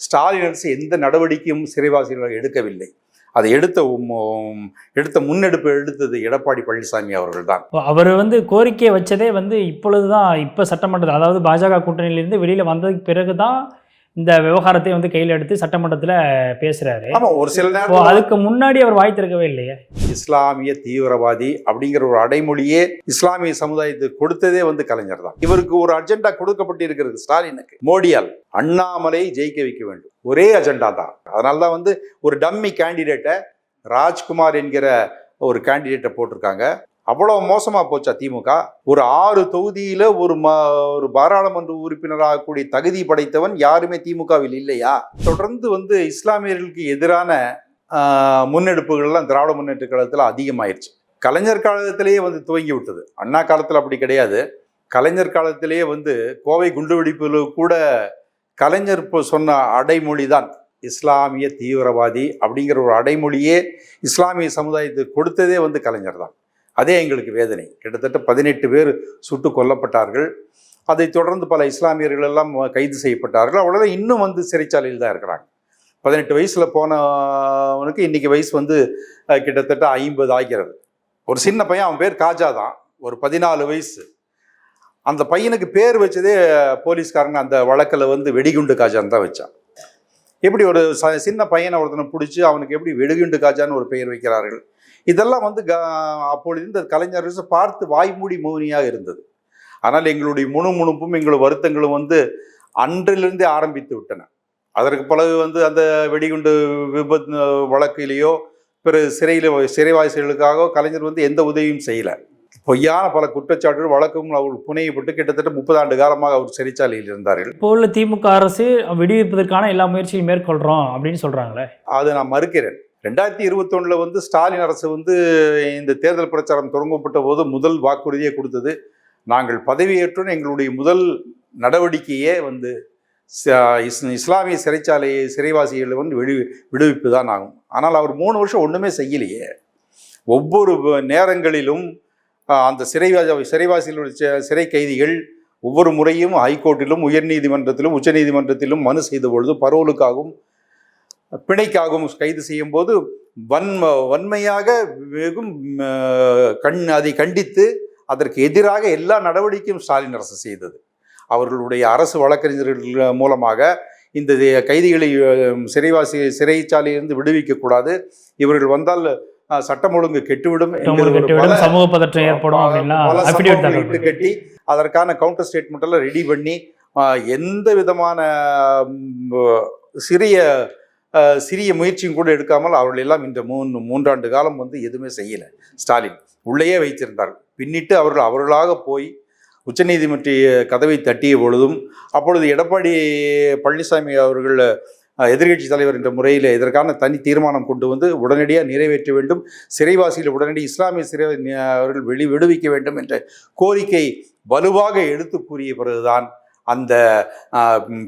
ஸ்டாலின் அரசு எந்த நடவடிக்கையும் சிறைவாசிகள் எடுக்கவில்லை. அதை எடுத்த உம், எடுத்த முன்னெடுப்பு எடுத்தது எடப்பாடி பழனிசாமி அவர்கள் தான் அவர் வந்து கோரிக்கை வச்சதே வந்து இப்பொழுது தான் இப்போ சட்டமன்றத்தில் அதாவது பாஜக கூட்டணியிலிருந்து வெளியில் வந்ததுக்கு பிறகு தான் இந்த விவகாரத்தை வந்து கையில் எடுத்து சட்டமன்றத்தில் பேசுகிறாரு ஆமா ஒரு சில நேரம் அதுக்கு முன்னாடி அவர் வாய் திறக்கவே இல்லையே. இஸ்லாமிய தீவிரவாதி அப்படிங்கிற ஒரு அடைமொழியே இஸ்லாமிய சமுதாயத்துக்கு கொடுத்ததே வந்து கலைஞர் தான். இவருக்கு ஒரு அஜெண்டா கொடுக்கப்பட்டு இருக்கிறது ஸ்டாலினுக்கு. மோடியால் அண்ணாமலை ஜெயிக்க வைக்க வேண்டும். ஒரே அஜெண்டா தான். அதனால தான் வந்து ஒரு டம்மி கேண்டிடேட்டை ராஜ்குமார் என்கிற ஒரு கேண்டிடேட்டை போட்டிருக்காங்க. அவ்வளோ மோசமாக போச்சா திமுக? ஒரு ஆறு தொகுதியில் ஒரு ம ஒரு பாராளுமன்ற உறுப்பினராகக்கூடிய தகுதி படைத்தவன் யாருமே திமுகவில் இல்லையா? தொடர்ந்து வந்து இஸ்லாமியர்களுக்கு எதிரான முன்னெடுப்புகள்லாம் திராவிட முன்னேற்ற கழகத்தில் அதிகமாயிருச்சு. கலைஞர் காலத்திலேயே வந்து துவங்கி விட்டது. அண்ணா காலத்தில் அப்படி கிடையாது. கலைஞர் காலத்திலேயே வந்து கோவை குண்டுவெடிப்பில் கூட கலைஞர் இப்போ சொன்ன அடைமொழி தான் இஸ்லாமிய தீவிரவாதி அப்படிங்கிற ஒரு அடைமொழியே இஸ்லாமிய சமுதாயத்துக்கு கொடுத்ததே வந்து கலைஞர் தான் அதே எங்களுக்கு வேதனை. கிட்டத்தட்ட பதினெட்டு பேர் சுட்டு கொல்லப்பட்டார்கள். அதை தொடர்ந்து பல இஸ்லாமியர்கள் எல்லாம் கைது செய்யப்பட்டார்கள். அவ்வளோதான் இன்னும் வந்து சிறைச்சாலையில் தான் இருக்கிறாங்க. பதினெட்டு வயசில் போனவனுக்கு இன்றைக்கி வயசு வந்து கிட்டத்தட்ட ஐம்பது ஆகிறது. ஒரு சின்ன பையன் அவன் பேர் காஜா தான். ஒரு பதினாலு வயசு. அந்த பையனுக்கு பேர் வச்சதே போலீஸ்காரங்க அந்த வழக்கில் வந்து வெடிகுண்டு காஜான்னு தான் வச்சான் எப்படி ஒரு ச- சின்ன பையனை ஒருத்தனை பிடிச்சி அவனுக்கு எப்படி வெடுகுண்டு காஜான்னு ஒரு பெயர் வைக்கிறார்கள். இதெல்லாம் வந்து க அப்பொழுது இந்த கலைஞர் பார்த்து வாய்மூடி மௌனியாக இருந்தது. ஆனால் எங்களுடைய முணுமுணுப்பும் எங்களுடைய வருத்தங்களும் வந்து அன்றிலிருந்தே ஆரம்பித்து விட்டன. அதற்கு பிறகு வந்து அந்த வெடிகுண்டு விபத்து வழக்கிலேயோ பிறகு சிறையில் சிறைவாசிகளுக்காக கலைஞர் வந்து எந்த உதவியும் செய்யலை. பொய்யான பல குற்றச்சாட்டுகள் வழக்கும் அவர் புனையப்பட்டு கிட்டத்தட்ட முப்பது ஆண்டு காலமாக அவர் சிறைச்சாலையில் இருந்தார்கள். இப்போ உள்ள திமுக அரசு விடுவிப்பதற்கான எல்லா முயற்சியும் மேற்கொள்கிறோம் அப்படின்னு சொல்கிறாங்களே அதை நான் மறுக்கிறேன். ரெண்டாயிரத்தி இருபத்தொன்னில் வந்து ஸ்டாலின் அரசு வந்து இந்த தேர்தல் பிரச்சாரம் தொடங்கப்பட்ட போது முதல் வாக்குறுதியை கொடுத்தது. நாங்கள் பதவியேற்றோன்னு எங்களுடைய முதல் நடவடிக்கையே வந்து இஸ்லாமிய சிறைச்சாலையை சிறைவாசிகளை வந்து விடு விடுவிப்பு தான் ஆகும். ஆனால் அவர் மூணு வருஷம் ஒன்றுமே செய்யலையே. ஒவ்வொரு நேரங்களிலும் அந்த சிறைவாசி சிறைவாசிகளுடைய சி- சிறை கைதிகள் ஒவ்வொரு முறையும் ஹைகோர்ட்டிலும் உயர்நீதிமன்றத்திலும் உச்சநீதிமன்றத்திலும் மனு செய்த பொழுது பரோலுக்காகவும் பிணைக்காகவும் கைது செய்யும் போது வன்ம வன்மையாக வெகும் கண் அதை கண்டித்து அதற்கு எதிராக எல்லா நடவடிக்கையும் ஸ்டாலின் அரசு செய்தது. அவர்களுடைய அரசு வழக்கறிஞர்கள் மூலமாக இந்த கைதிகளை சிறைவாசி சிறைச்சாலையிலிருந்து விடுவிக்கக்கூடாது. இவர்கள் வந்தால் சட்டம் ஒழுங்கு கெட்டுவிடும் சமூக பதற்றம் ஏற்படும் கட்டி அதற்கான கவுண்டர் ஸ்டேட்மெண்ட் எல்லாம் ரெடி பண்ணி எந்த விதமான சிறிய சிறிய முயற்சியும் கூட எடுக்காமல் அவர்கள் எல்லாம் இந்த மூன்று மூன்றாண்டு காலம் வந்து எதுவுமே செய்யலை. ஸ்டாலின் உள்ளேயே வைத்திருந்தார். பின்னிட்டு அவர்கள் அவர்களாக போய் உச்சநீதிமன்ற கதவை தட்டிய பொழுதும் அப்பொழுது எடப்பாடி பழனிசாமி அவர்கள் எதிர்கட்சி தலைவர் என்ற முறையில் இதற்கான தனி தீர்மானம் கொண்டு வந்து உடனடியாக நிறைவேற்ற வேண்டும். சிறைவாசிகளை உடனடி இஸ்லாமிய சிறை அவர்கள் வெளி விடுவிக்க வேண்டும் என்ற கோரிக்கை வலுவாக எடுத்து கூறிய பிறகுதான் அந்த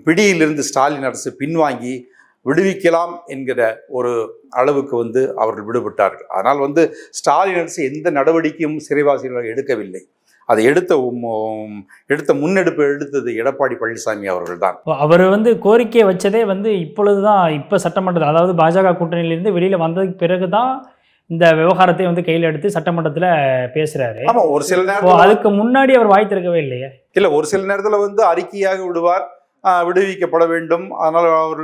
பிடியிலிருந்து ஸ்டாலின் அரசு பின்வாங்கி விடுவிக்கலாம் என்கிற ஒரு அளவுக்கு வந்து அவர்கள் விடுபட்டார்கள். ஆனால் வந்து ஸ்டாலின் அரசு எந்த நடவடிக்கையும் சிறைவாசிகள் எடுக்கவில்லை. அதை எடுத்த எடுத்த முன்னெடுப்பு எடுத்தது எடப்பாடி பழனிசாமி அவர்கள் தான் அவர் வந்து கோரிக்கை வச்சதே வந்து இப்பொழுது தான் இப்போ சட்டமன்றத்தில் அதாவது பாஜக கூட்டணியிலிருந்து வெளியில் வந்ததுக்கு பிறகு தான் இந்த விவகாரத்தை வந்து கையில் எடுத்து சட்டமன்றத்தில் பேசுகிறாரு ஆமா ஒரு சில நேரத்தில் அதுக்கு முன்னாடி அவர் வாய் திறக்கவே இல்லையே. இல்ல ஒரு சில நேரத்தில் வந்து அறிக்கையாக விடுவார் விடுவிக்கப்பட வேண்டும். அதனால் அவர்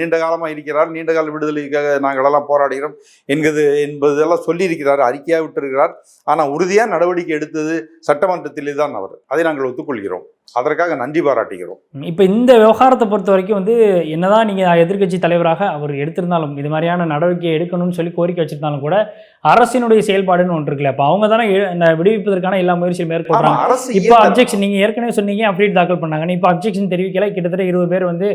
நீண்ட காலமாக இருக்கிறார். நீண்ட கால விடுதலைக்காக நாங்களெல்லாம் போராடுகிறோம் என்கிறது என்பதெல்லாம் சொல்லியிருக்கிறார் அறிக்கையாக விட்டிருக்கிறார். ஆனால் உறுதியாக நடவடிக்கை எடுத்தது சட்டமன்றத்திலே தான் அவர். அதை நாங்கள் ஒத்துக்கொள்கிறோம். அதற்காக நன்றி பாராட்டுகிறோம். இப்போ இந்த விவகாரத்தை பொறுத்த வரைக்கும் வந்து என்னதான் நீங்கள் எதிர்க்கட்சி தலைவராக அவர் எடுத்திருந்தாலும் இது மாதிரியான நடவடிக்கை எடுக்கணும்னு சொல்லி கோரிக்கை வச்சிருந்தாலும் கூட அரசினுடைய செயல்பாடுன்னு ஒன்று இருக்குல்ல. அப்போ அவங்க தானே விடுவிப்பதற்கான எல்லா முயற்சியும் மேற்கொள்றாங்க. அரசு இப்போ. அப்ஜெக்ஷன் நீங்கள் ஏற்கனவே சொன்னீங்க அப்டேட் தாக்கல் பண்ணாங்க. இப்போ அப்ஜெக்ஷன் தெரிவிக்கல கிட்டத்தட்ட இருபது பேர் வந்து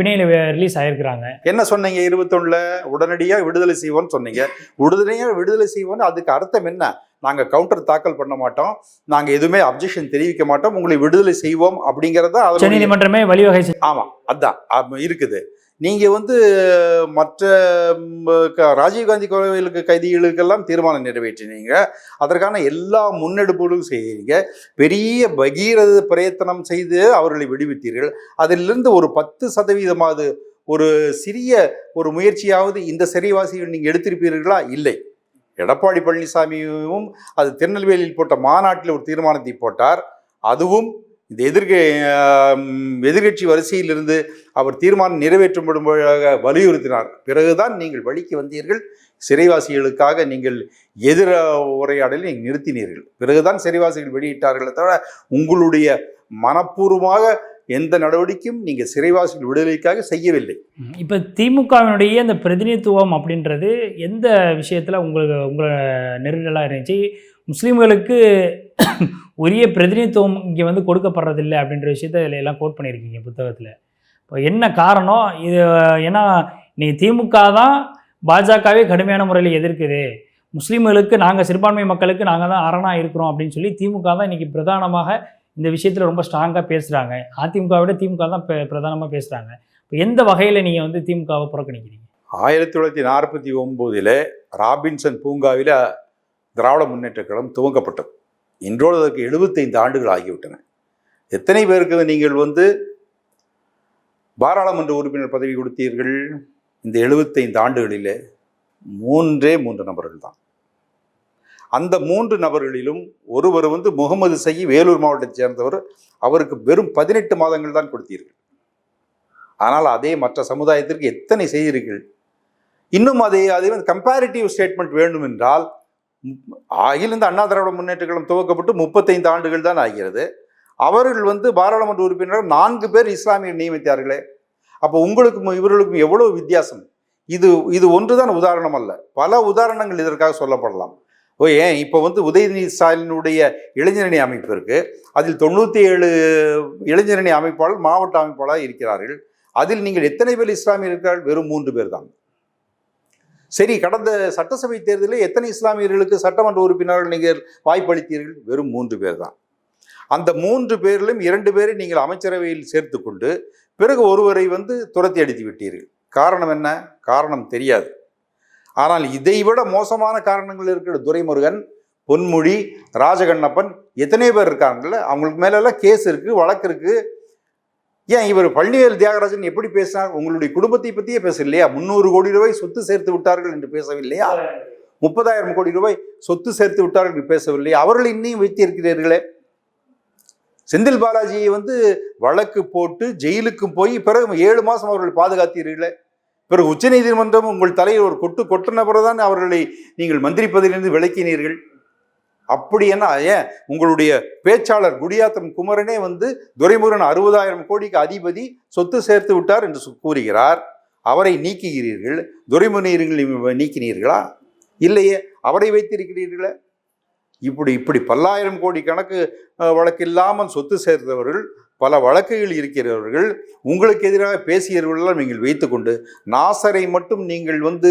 பிணையில் ரிலீஸ் ஆயிருக்கிறாங்க. என்ன சொன்னீங்க இருபத்தொன்னுல? உடனடியாக விடுதலை செய்வோன்னு சொன்னீங்க. உடனடியாக விடுதலை செய்வோன்னு அதுக்கு அர்த்தம் என்ன? நாங்கள் கவுண்டர் தாக்கல் பண்ண மாட்டோம். நாங்கள் எதுவுமே அப்ஜெக்ஷன் தெரிவிக்க மாட்டோம். உங்களை விடுதலை செய்வோம் அப்படிங்கிறத நீதிமன்றமே வழிவகை ஆமாம் அதான் இருக்குது. நீங்க வந்து மற்ற ராஜீவ்காந்தி கோவிலுக்கு கைதிகளுக்கெல்லாம் தீர்மானம் நிறைவேற்றினீங்க. அதற்கான எல்லா முன்னெடுப்புகளும் செய்கிறீங்க பெரிய பகீரத பிரயத்தனம் செய்து அவர்களை விடுவித்தீர்கள். அதிலிருந்து ஒரு பத்து சதவீதமாவது ஒரு சிறிய ஒரு முயற்சியாவது இந்த சிறைவாசிகள் நீங்கள் எடுத்திருப்பீர்களா? இல்லை. எடப்பாடி பழனிசாமியும் அது திருநெல்வேலியில் போட்ட மாநாட்டில் ஒரு தீர்மானத்தை போட்டார். அதுவும் இந்த எதிர்க எதிர்கட்சி வரிசையிலிருந்து அவர் தீர்மானம் நிறைவேற்றப்படும்படியாக வலியுறுத்தினார். பிறகுதான் நீங்கள் வழிக்கு வந்தீர்கள். சிறைவாசிகளுக்காக நீங்கள் எதிர உரையாடலை நீங்கள் நிறுத்தினீர்கள். பிறகுதான் சிறைவாசிகள் வெளியிட்டார்களே தவிர உங்களுடைய மனப்பூர்வமாக எந்த நடவடிக்கையும் நீங்கள் சிறைவாசிகள் விடுதலைக்காக செய்யவில்லை. இப்போ திமுகவினுடைய இந்த பிரதிநிதித்துவம் அப்படின்றது எந்த விஷயத்தில் உங்களுக்கு உங்களை நெருடலாக இருந்துச்சு? முஸ்லீம்களுக்கு உரிய பிரதிநிதித்துவம் இங்கே வந்து கொடுக்கப்படுறதில்லை அப்படின்ற விஷயத்த இதில் எல்லாம் கோட் பண்ணியிருக்கீங்க புத்தகத்தில். இப்போ என்ன காரணம்? இது ஏன்னா நீ திமுக தான் பாஜகவே கடுமையான முறையில் எதிர்க்குது. முஸ்லீம்களுக்கு நாங்கள் சிறுபான்மை மக்களுக்கு நாங்கள் தான் அரணாக இருக்கிறோம் அப்படின்னு சொல்லி திமுக தான் இன்றைக்கி பிரதானமாக இந்த விஷயத்தில் ரொம்ப ஸ்ட்ராங்காக பேசுகிறாங்க அதிமுக விட திமுக தான் பிரதானமாக பேசுகிறாங்க இப்போ எந்த வகையில் நீங்கள் வந்து திமுகவை புறக்கணிக்கிறீங்க? ஆயிரத்தி தொள்ளாயிரத்தி நாற்பத்தி ஒம்போதில் ராபின்சன் பூங்காவில் திராவிட முன்னேற்ற கழகம் துவங்கப்பட்டது. இன்றோடு அதற்கு எழுபத்தைந்து ஆண்டுகள் ஆகிவிட்டன. எத்தனை பேருக்கு நீங்கள் வந்து பாராளுமன்ற உறுப்பினர் பதவி கொடுத்தீர்கள்? இந்த எழுபத்தைந்து ஆண்டுகளில் மூன்றே மூன்று நபர்கள் தான். அந்த மூன்று நபர்களிலும் ஒருவர் வந்து முகமது சயி வேலூர் மாவட்டத்தை சேர்ந்தவர். அவருக்கு வெறும் பதினெட்டு மாதங்கள் தான் கொடுத்தீர்கள். ஆனால் அதே மற்ற சமுதாயத்திற்கு எத்தனை செய்தீர்கள்? இன்னும் அதே அதே வந்து கம்பேரிட்டிவ் ஸ்டேட்மெண்ட் வேண்டும் என்றால் அகிலிருந்து அண்ணா திராவிட முன்னேற்ற கழகம் துவக்கப்பட்டு முப்பத்தைந்து ஆண்டுகள் தான் ஆகிறது. அவர்கள் வந்து பாராளுமன்ற உறுப்பினர் நான்கு பேர் இஸ்லாமியர் நியமித்தார்களே. அப்போ உங்களுக்கும் இவர்களுக்கும் எவ்வளவு வித்தியாசம்? இது இது ஒன்றுதான் உதாரணம் அல்ல. பல உதாரணங்கள் இதற்காக சொல்லப்படலாம். ஓ ஏன்? இப்போ வந்து உதயநிதி ஸ்டாலினுடைய இளைஞரணி அமைப்பு இருக்குது அதில் தொண்ணூற்றி ஏழு இளைஞரணி அமைப்பாளர் மாவட்ட அமைப்பாளர் இருக்கிறார்கள். அதில் நீங்கள் எத்தனை பேர் இஸ்லாமியர் இருக்கிறார்கள்? வெறும் மூன்று பேர் தான். சரி கடந்த சட்டசபை தேர்தலில் எத்தனை இஸ்லாமியர்களுக்கு சட்டமன்ற உறுப்பினர்கள் நீங்கள் வாய்ப்பளித்தீர்கள்? வெறும் மூன்று பேர் தான். அந்த மூன்று பேரிலும் இரண்டு பேரை நீங்கள் அமைச்சரவையில் சேர்த்துக்கொண்டு பிறகு ஒருவரை வந்து துரத்தி அடித்து விட்டீர்கள். காரணம் என்ன? காரணம் தெரியாது. ஆனால் இதைவிட மோசமான காரணங்கள் இருக்கிற துரைமுருகன் பொன்மொழி ராஜகண்ணப்பன் எத்தனை பேர் இருக்காங்கல்ல? அவங்களுக்கு மேலெல்லாம் கேஸ் இருக்குது வழக்கு இருக்குது ஏன் இவர் பழனிவேல் தியாகராஜன் எப்படி பேசினார் உங்களுடைய குடும்பத்தை பற்றியே பேசலையா முந்நூறு கோடி ரூபாய் சொத்து சேர்த்து விட்டார்கள் என்று பேசவில்லையா? முப்பதாயிரம் கோடி ரூபாய் சொத்து சேர்த்து விட்டார்கள் என்று பேசவில்லையா? அவர்கள் இன்னும் வைத்திருக்கிறீர்களே. செந்தில் பாலாஜியை வந்து வழக்கு போட்டு ஜெயிலுக்கும் போய் பிறகு ஏழு மாதம் அவர்கள் பாதுகாத்தீர்களே. பிறகு உச்சநீதிமன்றம் உங்கள் தலையில் ஒரு கொட்டு கொட்டின பிறகுதான் அவர்களை நீங்கள் மந்திரி பதவியிலிருந்து விலக்கினீர்கள் அப்படி என்ன ஏன்? உங்களுடைய பேச்சாளர் குடியாத்தம் குமரனே வந்து துரைமுருகன் அறுபதாயிரம் கோடிக்கு அதிபதி சொத்து சேர்த்து விட்டார் என்று கூறுகிறார். அவரை நீக்குகிறீர்கள். துரைமுருகனை நீக்கினீர்களா? இல்லையே. அவரை வைத்திருக்கிறீர்களே. இப்படி இப்படி பல்லாயிரம் கோடி கணக்கு வழக்கில்லாமல் வழக்கு இல்லாமல் சொத்து சேர்த்தவர்கள் பல வழக்குகள் இருக்கிறவர்கள் உங்களுக்கு எதிராக பேசியவர்களெல்லாம் நீங்கள் வைத்துக்கொண்டு நாசரை மட்டும் நீங்கள் வந்து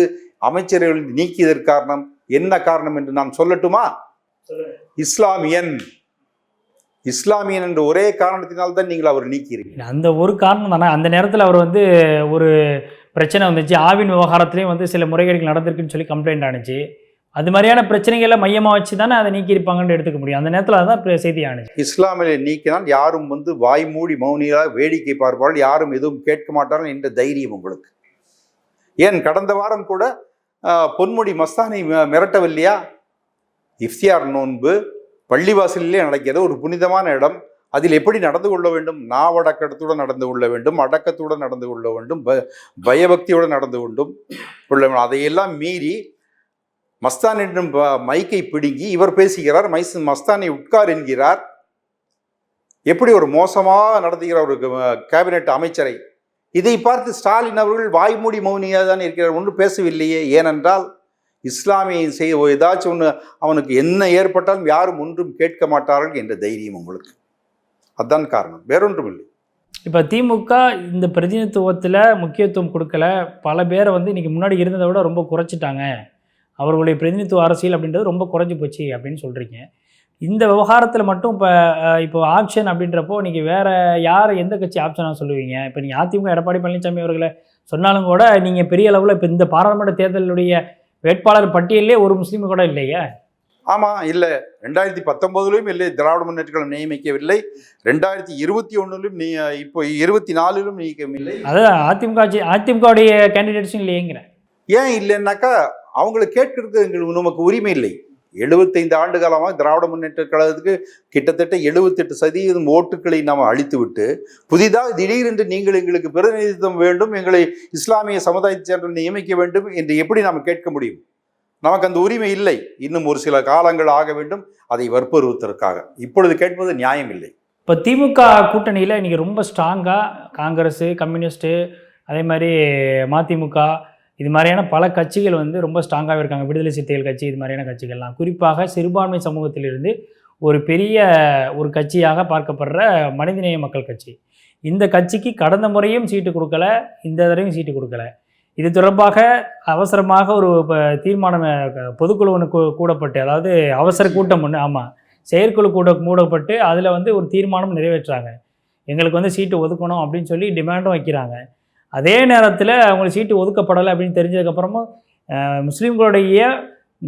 அமைச்சர்கள் நீக்கியதற்கு காரணம் என்ன காரணம் என்று நான் சொல்லட்டுமா? இஸ்லாமியன். இஸ்லாமியன் என்ற ஒரே காரணத்தினால் தான் நீங்கள் அவர் நீக்கிறீர்கள் அந்த ஒரு காரணம் தானே. அந்த நேரத்தில் அவர் வந்து ஒரு பிரச்சனை வந்துச்சு. ஆவின் விவகாரத்துலேயும் வந்து சில முறைகேடுகள் நடந்திருக்குன்னு சொல்லி கம்ப்ளைண்ட் ஆணுச்சு அது மாதிரியான பிரச்சனைகளை மையமாக வச்சு தானே அதை நீக்கியிருப்பாங்கன்னு எடுத்துக்க முடியும். அந்த நேரத்தில் அதான் இப்ப செய்தி ஆணுச்சு இஸ்லாமிய நீக்கினால் யாரும் வந்து வாய் மூடி மௌனியாக வேடிக்கை பார்ப்பார்கள். யாரும் எதுவும் கேட்க மாட்டார்கள் என்ற தைரியம் உங்களுக்கு. ஏன் கடந்த வாரம் கூட பொன்முடி மஸ்தானை மிரட்டவில்லையா? இஃப்தியார் நோன்பு பள்ளிவாசலிலே நடக்கிறது. ஒரு புனிதமான இடம். அதில் எப்படி நடந்து கொள்ள வேண்டும்? நாவடக்கத்துடன் நடந்து கொள்ள வேண்டும். அடக்கத்துடன் நடந்து கொள்ள வேண்டும். ப பயபக்தியுடன் நடந்து கொண்டும் கொள்ள வேண்டும். அதையெல்லாம் மீறி மஸ்தான் என்னும் ப- மைக்கை பிடுங்கி இவர் பேசுகிறார் மைஸ் மஸ்தானை உட்கார் என்கிறார். எப்படி ஒரு மோசமாக நடத்துகிற ஒரு கேபினெட் அமைச்சரை. இதை பார்த்து ஸ்டாலின் அவர்கள் வாய்மூடி மௌனியாக தான் இருக்கிறார் ஒன்றும் பேசவில்லையே. ஏனென்றால் இஸ்லாமியை செய்ய ஏதாச்சும் ஒன்று அவனுக்கு என்ன ஏற்பட்டாலும் யாரும் ஒன்றும் கேட்க மாட்டார்கள் என்ற தைரியம் உங்களுக்கு அதான் காரணம். வேறொன்றும் இல்லை இப்போ திமுக இந்த பிரதிநிதித்துவத்தில் முக்கியத்துவம் கொடுக்கல. பல பேரை வந்து இன்றைக்கி முன்னாடி இருந்ததை விட ரொம்ப குறைச்சிட்டாங்க. அவர்களுடைய பிரதிநிதித்துவ அரசியல் அப்படின்றது ரொம்ப குறைஞ்சி போச்சு அப்படின்னு சொல்கிறீங்க இந்த விவகாரத்தில் மட்டும் இப்போ இப்போ ஆப்ஷன் அப்படின்றப்போ நீங்கள் வேற யார் எந்த கட்சி ஆப்ஷனாக சொல்லுவீங்க? இப்போ நீங்கள் அதிமுக எடப்பாடி பழனிசாமி அவர்களை சொன்னாலும் கூட நீங்கள் பெரிய அளவில் இப்போ இந்த பாராளுமன்ற தேர்தலுடைய வேட்பாளர் பட்டியலே ஒரு முஸ்லீம் கூட இல்லையே? ஆமா இல்ல. ரெண்டாயிரத்தி பத்தொன்பதுலயும் இல்லை திராவிட முன்னேற்ற கழகம் நியமிக்கவில்லை. ரெண்டாயிரத்தி இருபத்தி ஒண்ணுலும் நீ இப்போ இருபத்தி நாலிலும் நியமிக்கவில்லை அதான் அதிமுக அதிமுகவுடைய கேண்டிடேட்ஸும் இல்லையேங்கிறேன் ஏன் இல்லைன்னாக்கா அவங்களை கேட்கறது எங்களுக்கு நமக்கு உரிமை இல்லை. எழுபத்தைந்து ஆண்டு காலமாக திராவிட முன்னேற்ற கழகத்துக்கு கிட்டத்தட்ட எழுபத்தெட்டு சதவீதம் ஓட்டுகளை நாம் அழித்து விட்டு புதிதாக திடீரென்று நீங்கள் எங்களுக்கு பிரதிநிதித்துவம் வேண்டும் எங்களை இஸ்லாமிய சமுதாயத்தை சேர்ந்த நியமிக்க வேண்டும் என்று எப்படி நாம் கேட்க முடியும்? நமக்கு அந்த உரிமை இல்லை. இன்னும் ஒரு சில காலங்கள் ஆக வேண்டும். அதை வற்புறுத்துவதற்காக. இப்பொழுது கேட்பது நியாயம் இல்லை. இப்போ திமுக கூட்டணியில் இன்றைக்கி ரொம்ப ஸ்ட்ராங்காக காங்கிரஸு கம்யூனிஸ்ட்டு அதே மாதிரி மதிமுக இது மாதிரியான பல கட்சிகள் வந்து ரொம்ப ஸ்ட்ராங்காகவே இருக்காங்க. விடுதலை சிறுத்தைகள் கட்சி இது மாதிரியான கட்சிகள்லாம். குறிப்பாக சிறுபான்மை சமூகத்திலிருந்து ஒரு பெரிய ஒரு கட்சியாக பார்க்கப்படுற மனிதநேய மக்கள் கட்சி. இந்த கட்சிக்கு கடந்த முறையும் சீட்டு கொடுக்கல இந்த தடவையும் சீட்டு கொடுக்கல. இது தொடர்பாக அவசரமாக ஒரு தீர்மானம் பொதுக்குழு ஒன்று கூ- கூடப்பட்டு அதாவது அவசர கூட்டம் ஒன்று ஆமாம் செயற்குழு கூட மூடப்பட்டு அதில் வந்து ஒரு தீர்மானம் நிறைவேற்றுறாங்க. எங்களுக்கு வந்து சீட்டு ஒதுக்கணும் அப்படின்னு சொல்லி டிமாண்டும் வைக்கிறாங்க. அதே நேரத்தில் அவங்களுக்கு சீட்டு ஒதுக்கப்படலை அப்படின்னு தெரிஞ்சதுக்கப்புறமும் முஸ்லீம்களுடைய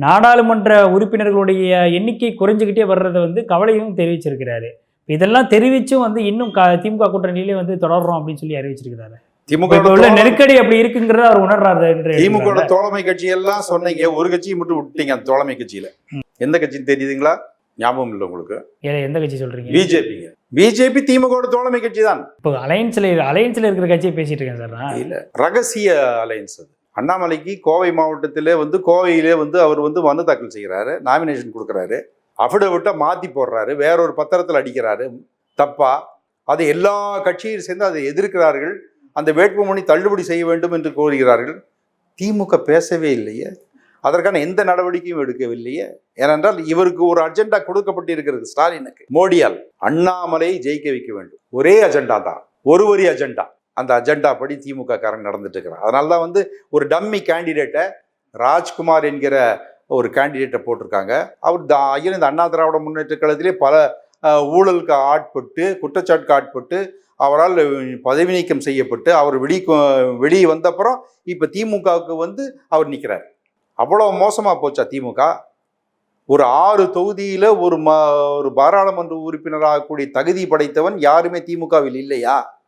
நாடாளுமன்ற உறுப்பினர்களுடைய எண்ணிக்கை குறைஞ்சிக்கிட்டே வர்றதை வந்து கவலையும் தெரிவிச்சிருக்கிறாரு. இதெல்லாம் தெரிவிச்சும் வந்து இன்னும் க திமுக கூட்டணியிலே வந்து தொடர்றோம் அப்படின்னு சொல்லி அறிவிச்சிருக்கிறாரு. திமுக உள்ள நெருக்கடி அப்படி இருக்குங்கிறத அவர் உணர்றாரு என்று திமுக. தோழமை கட்சி எல்லாம் சொன்னீங்க ஒரு கட்சியை மட்டும் விட்டீங்க அந்த தோழமை கட்சியில. எந்த கட்சின்னு தெரியுதுங்களா? ஞாபகம் இல்லை உங்களுக்கு? எந்த கட்சி சொல்றீங்க? பிஜேபிங்க. பிஜேபி திமுக தோழமை கட்சி தான். இப்போ அலையன்ஸ்ல அலையன்ஸ்ல இருக்கிற கட்சியை பேசிட்டு இருக்கேன் சார் இல்ல ரகசிய அலையன்ஸ் அது. அண்ணாமலைக்கு கோவை மாவட்டத்திலே வந்து கோவையிலே வந்து அவர் வந்து மனு தாக்கல் செய்கிறாரு நாமினேஷன் கொடுக்குறாரு அஃபிடவிட்டை மாற்றி போடுறாரு வேறொரு பத்திரத்தில் அடிக்கிறாரு தப்பா? அது எல்லா கட்சியும் சேர்ந்து அதை எதிர்க்கிறார்கள் அந்த வேட்புமனு தள்ளுபடி செய்ய வேண்டும் என்று கோருகிறார்கள். திமுக பேசவே இல்லையே. அதற்கான எந்த நடவடிக்கையும் எடுக்கவில்லையே. ஏனென்றால் இவருக்கு ஒரு அஜெண்டா கொடுக்கப்பட்டிருக்கிறது ஸ்டாலினுக்கு. மோடியால் அண்ணாமலையை ஜெயிக்க வைக்க வேண்டும். ஒரே அஜெண்டா தான். ஒரு வரி அஜெண்டா அந்த அஜெண்டா படி திமுக காரன் நடந்துட்டு இருக்கிறான் அதனால தான் வந்து ஒரு டம்மி கேண்டிடேட்டை ராஜ்குமார் என்கிற ஒரு கேண்டிடேட்டை போட்டிருக்காங்க. அவர் த ஐயன் இந்த அண்ணா திராவிட முன்னேற்ற கழகத்திலே பல ஊழலுக்கு ஆட்பட்டு குற்றச்சாட்டுக்கு ஆட்பட்டு அவரால் பதவி நீக்கம் செய்யப்பட்டு அவர் வெளி வெளியே வந்தப்புறம் இப்போ திமுகவுக்கு வந்து அவர் நிற்கிறார் அவ்வளோ மோசமாக போச்சா திமுக? ஒரு ஆறு தொகுதியில் ஒரு ம ஒரு பாராளுமன்ற உறுப்பினராகக்கூடிய தகுதி படைத்தவன் யாருமே திமுகவில் இல்லையா?